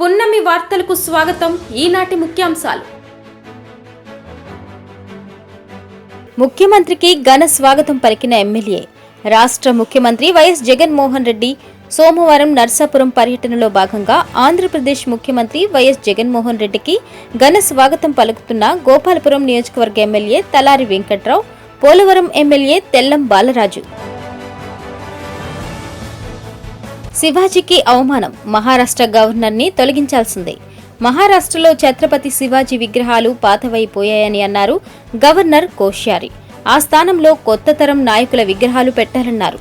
పున్నమి వార్తలకు స్వాగతం ఈనాటి ముఖ్యాంశాలు. ముఖ్యమంత్రికి ఘన స్వాగతం పలికిన ఎమ్మెల్యే రాష్ట్ర ముఖ్యమంత్రి వైఎస్ జగన్మోహన్ రెడ్డి సోమవారం నర్సాపురం పర్యటనలో భాగంగా ఆంధ్రప్రదేశ్ ముఖ్యమంత్రి వైఎస్ జగన్మోహన్ రెడ్డికి ఘన స్వాగతం పలుకుతున్న గోపాలపురం నియోజకవర్గ ఎమ్మెల్యే తలారి వెంకట్రావు పోలవరం ఎమ్మెల్యే తెల్లం బాలరాజు. శివాజీకి అవమానం. మహారాష్ట్ర గవర్నర్ని తొలగించాల్సిందే. మహారాష్ట్రలో ఛత్రపతి శివాజీ విగ్రహాలు పాతవైపోయాయని అన్నారు గవర్నర్ కోశ్యారి. ఆ స్థానంలో కొత్త తరం నాయకుల విగ్రహాలు పెట్టాలన్నారు.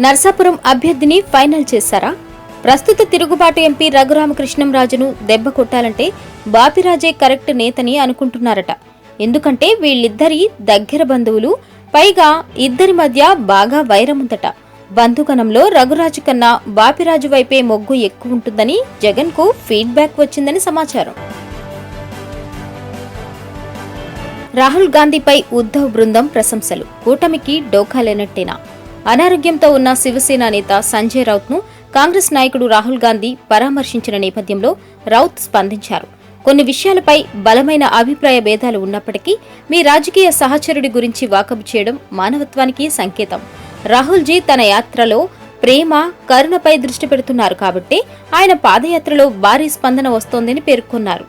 నర్సాపురం అభ్యర్థిని ఫైనల్ చేశారా? ప్రస్తుత తిరుగుబాటు ఎంపీ రఘురామకృష్ణంరాజును దెబ్బ కొట్టాలంటే బాపిరాజే కరెక్ట్ నేతని అనుకుంటున్నారట. ఎందుకంటే వీళ్ళిద్దరి దగ్గర బంధువులు పైగా ఇద్దరి మధ్య బాగా వైరముందట. బంధుగణంలో రఘురాజు కన్నా బాపిరాజు వైపే మొగ్గు ఎక్కువ ఉంటుందని జగన్కు ఫీడ్బ్యాక్ వచ్చిందని సమాచారం. రాహుల్ గాంధీపై ఉద్ధవ్ బృందం ప్రశంసలు. కూటమికి డోకా లేనట్టేనా? అనారోగ్యంతో ఉన్న శివసేన నేత సంజయ్ రౌత్ను కాంగ్రెస్ నాయకుడు రాహుల్ గాంధీ పరామర్శించిన నేపథ్యంలో రౌత్ స్పందించారు. కొన్ని విషయాలపై బలమైన అభిప్రాయ భేదాలు ఉన్నప్పటికీ మీ రాజకీయ సహచరుడి గురించి వాకబు చేయడం మానవత్వానికి సంకేతం. రాహుల్ జీ తన యాత్రలో ప్రేమ కరుణపై దృష్టి పెడుతున్నారు కాబట్టి ఆయన పాదయాత్రలో భారీ స్పందన వస్తోందని పేర్కొన్నారు.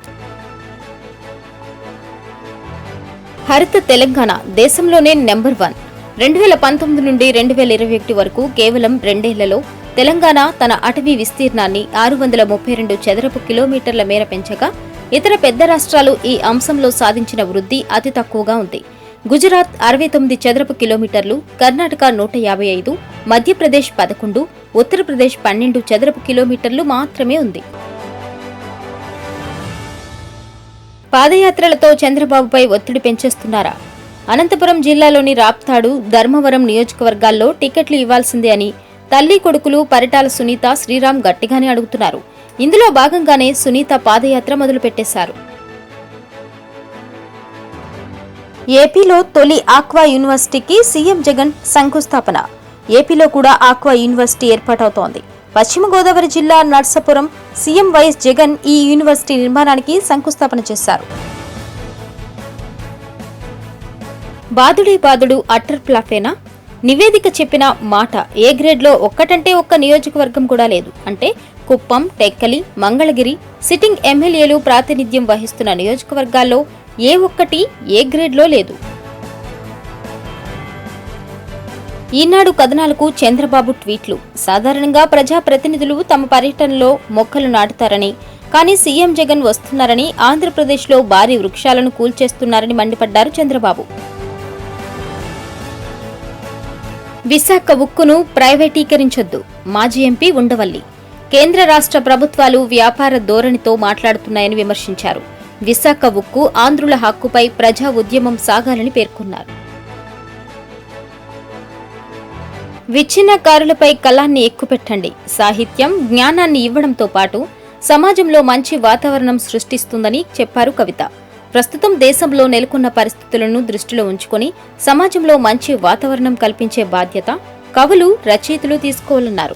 హరిత తెలంగాణ దేశంలోనే నెంబర్ వన్. రెండు వేల పంతొమ్మిది నుండి రెండు వేల ఇరవై ఒకటి వరకు కేవలం రెండేళ్ళలో తెలంగాణ తన అటవీ విస్తీర్ణాన్ని ఆరు వందల ముప్పై రెండు చదరపు కిలోమీటర్ల మేర పెంచగా ఇతర పెద్ద రాష్ట్రాలు ఈ అంశంలో సాధించిన వృద్ధి అతి తక్కువగా ఉంది. గుజరాత్ అరవై తొమ్మిది చదరపు కిలోమీటర్లు కర్ణాటక నూట యాభై ఐదు మధ్యప్రదేశ్ పదకొండు ఉత్తరప్రదేశ్ పన్నెండు చదరపు కిలోమీటర్లు మాత్రమే ఉంది. పాదయాత్రలతో చంద్రబాబుపై ఒత్తిడి పెంచేస్తున్నారా? అనంతపురం జిల్లాలోని రాప్తాడు ధర్మవరం నియోజకవర్గాల్లో టికెట్లు ఇవ్వాల్సిందే అని తల్లి కొడుకులు పరిటాల సునీత శ్రీరామ్ గట్టిగానే అడుగుతున్నారు. ఇందులో భాగంగానే సునీత పాదయాత్ర మొదలుపెట్టేశారు. ఏపీలో తొలి ఆక్వా యూనివర్సిటీకి సీఎం జగన్ శంకుస్థాపన. ఏపీలో కూడా ఆక్వా యూనివర్సిటీ ఏర్పాటవుతోంది. పశ్చిమ గోదావరి జిల్లా నర్సపురం సీఎం వైఎస్ జగన్ ఈ యూనివర్సిటీ నిర్మాణానికి శంకుస్థాపన చేశారు. బాదుడే బాదుడు అట్టర్ ప్లాఫేనా? నివేదిక చెప్పిన మాట ఏ గ్రేడ్లో ఒక్కటంటే ఒక్క నియోజకవర్గం కూడా లేదు. అంటే కుప్పం టెక్కలి మంగళగిరి సిట్టింగ్ ఎమ్మెల్యేలు ప్రాతినిధ్యం వహిస్తున్న నియోజకవర్గాల్లో ఏ ఒక్కటి ఏ గ్రేడ్లో లేదు. ఈనాడు కథనాలకు చంద్రబాబు ట్వీట్లు. సాధారణంగా ప్రజాప్రతినిధులు తమ పర్యటనలో మొక్కలు నాటుతారని కానీ సీఎం జగన్ వస్తున్నారని ఆంధ్రప్రదేశ్లో భారీ వృక్షాలను కూల్చేస్తున్నారని మండిపడ్డారు చంద్రబాబు. విశాఖ ఉక్కును ప్రైవేటీకరించొద్దు. మాజీ ఎంపీ ఉండవల్లి. కేంద్ర రాష్ట్ర ప్రభుత్వాలు వ్యాపార ధోరణితో మాట్లాడుతున్నాయని విమర్శించారు. విశాఖ ఉక్కు ఆంధ్రుల హక్కుపై ప్రజా ఉద్యమం సాగాలని పేర్కొన్నారు. విచ్ఛిన్నకారులపై కళాన్ని ఎక్కుపెట్టండి. సాహిత్యం జ్ఞానాన్ని ఇవ్వడంతో పాటు సమాజంలో మంచి వాతావరణం సృష్టిస్తుందని చెప్పారు కవిత. ప్రస్తుతం దేశంలో నెలకొన్న పరిస్థితులను దృష్టిలో ఉంచుకొని సమాజంలో మంచి వాతావరణం కల్పించే బాధ్యత కవులు రచయితలు తీసుకోవాలన్నారు.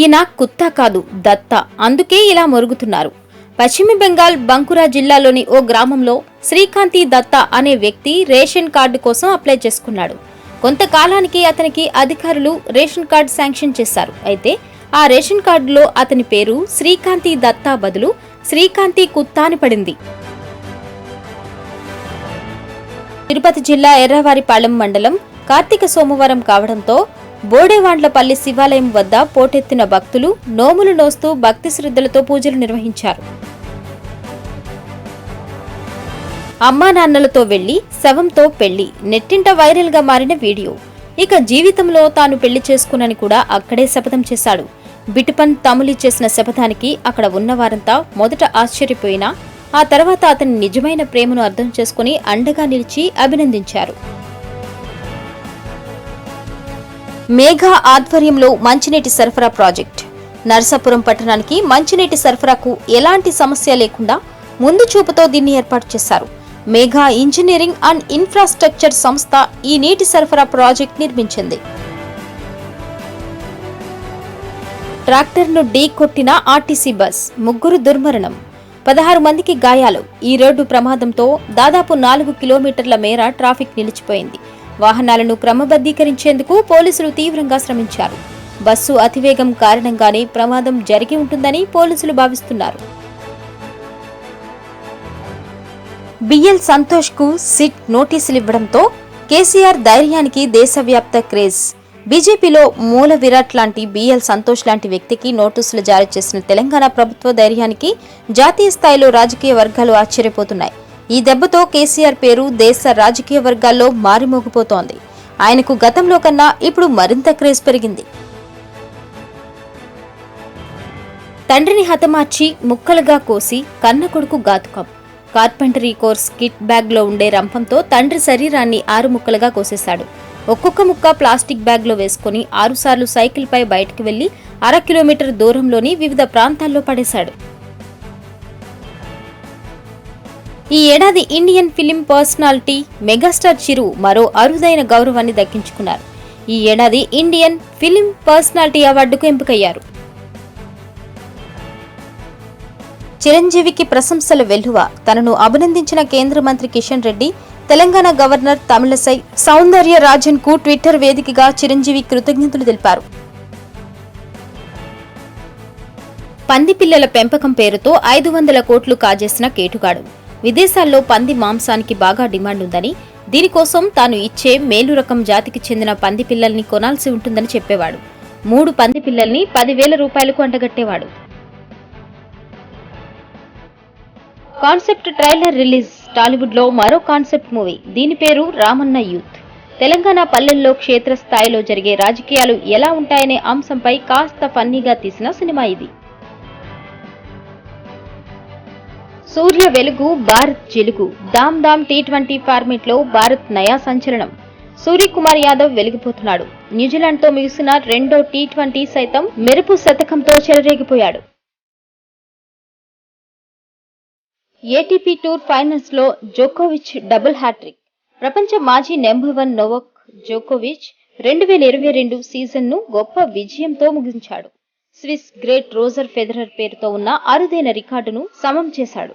ఈయన కుత్తా కాదు దత్త. అందుకే ఇలా మొరుగుతున్నారు. పశ్చిమ బెంగాల్ బంకురా జిల్లాలోని ఓ గ్రామంలో శ్రీకాంతి దత్త అనే వ్యక్తి రేషన్ కార్డు కోసం అప్లై చేసుకున్నాడు. కొంతకాలానికి అతనికి అధికారులు రేషన్ కార్డు శాంక్షన్ చేశారు. అయితే ఆ రేషన్ కార్డులో అతని పేరు శ్రీకాంతి దత్తా బదులు శ్రీకాంతి కుత్తాని పడింది. తిరుపతి జిల్లా ఎర్రవారిపాలెం మండలం కార్తీక సోమవారం కావడంతో బోడేవాండ్లపల్లి శివాలయం వద్ద పోటెత్తిన భక్తులు నోములు నోస్తూ భక్తి శ్రద్ధలతో పూజలు నిర్వహించారు. అమ్మా నాన్నలతో వెళ్ళి శవంతో పెళ్ళి నెట్టింట వైరల్గా మారిన వీడియో. ఇక జీవితంలో తాను పెళ్ళి చేసుకునని కూడా అక్కడే శపథం చేశాడు. బిటుపన్ తములి చేసిన శపథానికి అక్కడ ఉన్నవారంతా మొదట ఆశ్చర్యపోయినా ఆ తర్వాత అతని నిజమైన ప్రేమను అర్థం చేసుకుని అండగా నిలిచి అభినందించారు. మేఘా ఆధ్వర్యంలో మంచినీటి సరఫరా ప్రాజెక్ట్. నరసాపురం పట్టణానికి మంచినీటి సరఫరాకు ఎలాంటి సమస్య లేకుండా ముందు చూపుతో దీన్ని ఏర్పాటు చేశారు. మేఘా ఇంజనీరింగ్ అండ్ ఇన్ఫ్రాస్ట్రక్చర్ సంస్థ ఈ నీటి సరఫరా ప్రాజెక్ట్ నిర్మించింది. ట్రాక్టర్ను ఢీ కొట్టిన ఆర్టీసీ బస్ ముగ్గురు దుర్మరణం. పదహారు మందికి గాయాలు. ఈ రోడ్డు ప్రమాదంతో దాదాపు నాలుగు కిలోమీటర్ల మేర ట్రాఫిక్ నిలిచిపోయింది. వాహనాలను క్రమబద్ధీకరించేందుకు పోలీసులు తీవ్రంగా శ్రమించారు. బస్సు అతివేగం కారణంగానే ప్రమాదం జరిగి ఉంటుందని పోలీసులు భావిస్తున్నారు. బిఎల్ సంతోష్కు సిట్ నోటీసులు ఇవ్వడంతో కేసీఆర్ ధైర్యానికి దేశవ్యాప్త క్రేజ్. బీజేపీలో మూల విరాట్ లాంటి బీఎల్ సంతోష్ లాంటి వ్యక్తికి నోటీసులు జారీ చేసిన తెలంగాణ ప్రభుత్వ ధైర్యానికి జాతీయ స్థాయిలో రాజకీయ వర్గాలు ఆశ్చర్యపోతున్నాయి. ఈ దెబ్బతో కేసీఆర్ పేరు దేశ రాజకీయ వర్గాల్లో మారిమోగిపోతోంది. ఆయనకు గతంలో కన్నా ఇప్పుడు మరింత క్రేజ్ పెరిగింది. తండ్రిని హతమార్చి ముక్కలుగా కోసి కన్న కొడుకు ఘాతుకం. కార్పెంటరీ కోర్స్ కిట్ బ్యాగ్లో ఉండే రంపంతో తండ్రి శరీరాన్ని ఆరు ముక్కలుగా కోసేశాడు. ఒక్కొక్క ముక్క ప్లాస్టిక్ బ్యాగ్లో వేసుకుని ఆరుసార్లు సైకిల్పై బయటకు వెళ్ళి అర కిలోమీటర్ దూరంలోని వివిధ ప్రాంతాల్లో పడేశాడు. ఈ ఏడాది Indian film personality megastar Chiru మరో అరుదైన గౌరవాన్ని దక్కించుకున్నారు. ఈ ఏడాది ఇండియన్ ఫిలిం పర్సనాలిటీ అవార్డుకు ఎంపికయ్యారు. చిరంజీవికి ప్రశంసల వెల్లువ. తనను అభినందించిన కేంద్ర మంత్రి కిషన్ రెడ్డి తెలంగాణ గవర్నర్ తమిళసై సౌందర్య రాజన్కు ట్విట్టర్ వేదికగా చిరంజీవి కృతజ్ఞతలు తెలిపారు. పంది పిల్లల పెంపకం పేరుతో ఐదు వందల కోట్లు కాజేసిన కేటుగాడు. విదేశాల్లో పంది మాంసానికి బాగా డిమాండ్ ఉందని దీనికోసం తాను ఇచ్చే మేలు రకం జాతికి చెందిన పంది పిల్లల్ని కొనాల్సి ఉంటుందని చెప్పేవాడు. మూడు పంది పిల్లల్ని పదివేల రూపాయలకు అంటగట్టేవాడు. కాన్సెప్ట్ ట్రైలర్ రిలీజ్ టాలీవుడ్లో మరో కాన్సెప్ట్ మూవీ దీని పేరు రామన్న యూత్. తెలంగాణ పల్లెల్లో క్షేత్రస్థాయిలో జరిగే రాజకీయాలు ఎలా ఉంటాయనే అంశంపై కాస్త ఫన్నీగా తీసిన సినిమా ఇది. సూర్య వెలుగు భారత్ జిలుగు. దామ్ దామ్ టీ ట్వంటీ ఫార్మేట్లో భారత్ నయా సంచలనం. సూర్యకుమార్ యాదవ్ వెలిగిపోతున్నాడు. న్యూజిలాండ్తో ముగిసిన రెండో టీ ట్వంటీ సైతం మెరుపు శతకంతో చెలరేగిపోయాడు. ఏటీపీ టూర్ ఫైనల్స్లో జోకోవిచ్ డబుల్ హ్యాట్రిక్ ప్రపంచ మాజీ నెంబర్ వన్ నోవక్ జోకోవిచ్ రెండు వేల ఇరవై రెండు సీజన్ను గొప్ప విజయంతో ముగించాడు. స్విస్ గ్రేట్ రోజర్ ఫెదరర్ పేరుతో ఉన్న అరుదైన రికార్డును సమం చేశాడు.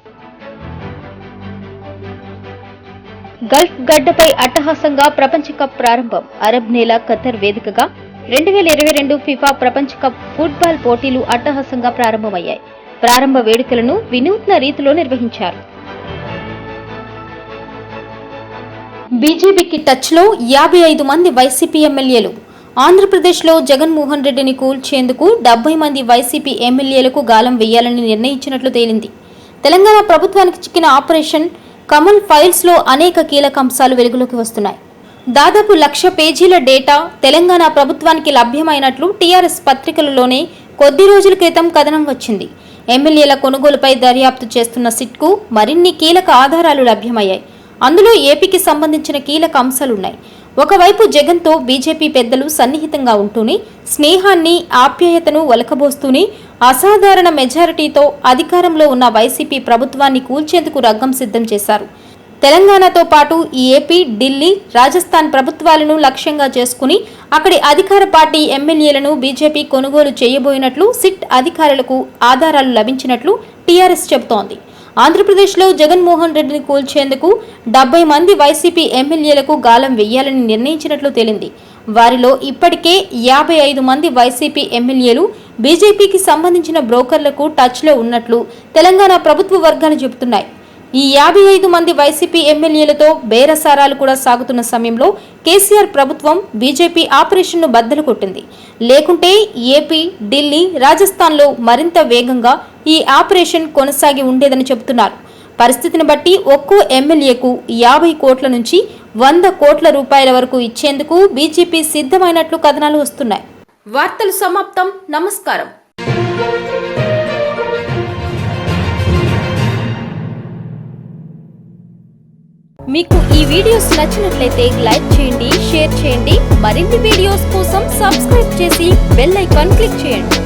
గల్ఫ్ గడ్డపై అట్టహాసంగా ప్రపంచ కప్ ప్రారంభం. అరబ్ నేల ఖతర్ వేదికగా రెండు వేల ఇరవై రెండు ఫిఫా ప్రపంచ కప్ ఫుట్బాల్ పోటీలు అట్టహాసంగా ప్రారంభమయ్యాయి. ప్రారంభ వేడుకలను వినూత్న రీతిలో నిర్వహించారు. బీజేపీకి టచ్లో యాభై ఐదు మంది వైసీపీ ఎమ్మెల్యేలు. ఆంధ్రప్రదేశ్లో జగన్మోహన్ రెడ్డిని కూల్చేందుకు డెబ్బై మంది వైసీపీ ఎమ్మెల్యేలకు గాలం వేయాలని నిర్ణయించినట్లు తేలింది. తెలంగాణ ప్రభుత్వానికి చిక్కిన ఆపరేషన్ కమల్ ఫైల్స్లో అనేక కీలక అంశాలు వెలుగులోకి వస్తున్నాయి. దాదాపు లక్ష పేజీల డేటా తెలంగాణ ప్రభుత్వానికి లభ్యమైనట్లు టీఆర్ఎస్ పత్రికలలోనే కొద్ది రోజుల క్రితం కథనం వచ్చింది. ఎమ్మెల్యేల కొనుగోలుపై దర్యాప్తు చేస్తున్న సిట్కు మరిన్ని కీలక ఆధారాలు లభ్యమయ్యాయి. అందులో ఏపీకి సంబంధించిన కీలక అంశాలున్నాయి. ఒకవైపు జగన్తో బీజేపీ పెద్దలు సన్నిహితంగా ఉంటూనే స్నేహాన్ని ఆప్యాయతను ఒలకబోస్తూనే అసాధారణ మెజారిటీతో అధికారంలో ఉన్న వైసీపీ ప్రభుత్వాన్ని కూల్చేందుకు రగ్గం సిద్ధం చేశారు. తెలంగాణతో పాటు ఈ ఏపీ ఢిల్లీ రాజస్థాన్ ప్రభుత్వాలను లక్ష్యంగా చేసుకుని అక్కడి అధికార పార్టీ ఎమ్మెల్యేలను బీజేపీ కొనుగోలు చేయబోయినట్లు సిట్ అధికారులకు ఆధారాలు లభించినట్లు టీఆర్ఎస్ చెబుతోంది. ఆంధ్రప్రదేశ్లో జగన్మోహన్ రెడ్డిని కూల్చేందుకు డెబ్బై మంది వైసీపీ ఎమ్మెల్యేలకు గాలం వెయ్యాలని నిర్ణయించినట్లు తేలింది. వారిలో ఇప్పటికే యాభై ఐదు మంది వైసీపీ ఎమ్మెల్యేలు బీజేపీకి సంబంధించిన బ్రోకర్లకు టచ్లో ఉన్నట్లు తెలంగాణ ప్రభుత్వ వర్గాలు చెబుతున్నాయి. ఈ యాభై ఐదు మంది వైసీపీ ఎమ్మెల్యేలతో బేరసారాలు కూడా సాగుతున్న సమయంలో కేసీఆర్ ప్రభుత్వం బీజేపీ ఆపరేషన్ను బద్దలు కొట్టింది. లేకుంటే ఏపీ ఢిల్లీ రాజస్థాన్లో మరింత వేగంగా ఈ ఆపరేషన్ కొనసాగి ఉండేదని చెబుతున్నారు. పరిస్థితిని బట్టి ఒక్కో ఎమ్మెల్యేకు యాభై కోట్ల నుంచి వంద కోట్ల రూపాయల వరకు ఇచ్చేందుకు బీజేపీ సిద్ధమైనట్లు కథనాలు వస్తున్నాయి. వార్తలు సమాప్తం. నమస్కారం. మీకు ఈ వీడియోస్ నచ్చినట్లయితే లైక్ చేయండి షేర్ చేయండి. మరిన్ని వీడియోస్ కోసం సబ్స్క్రైబ్ చేసి బెల్ ఐకాన్ క్లిక్ చేయండి.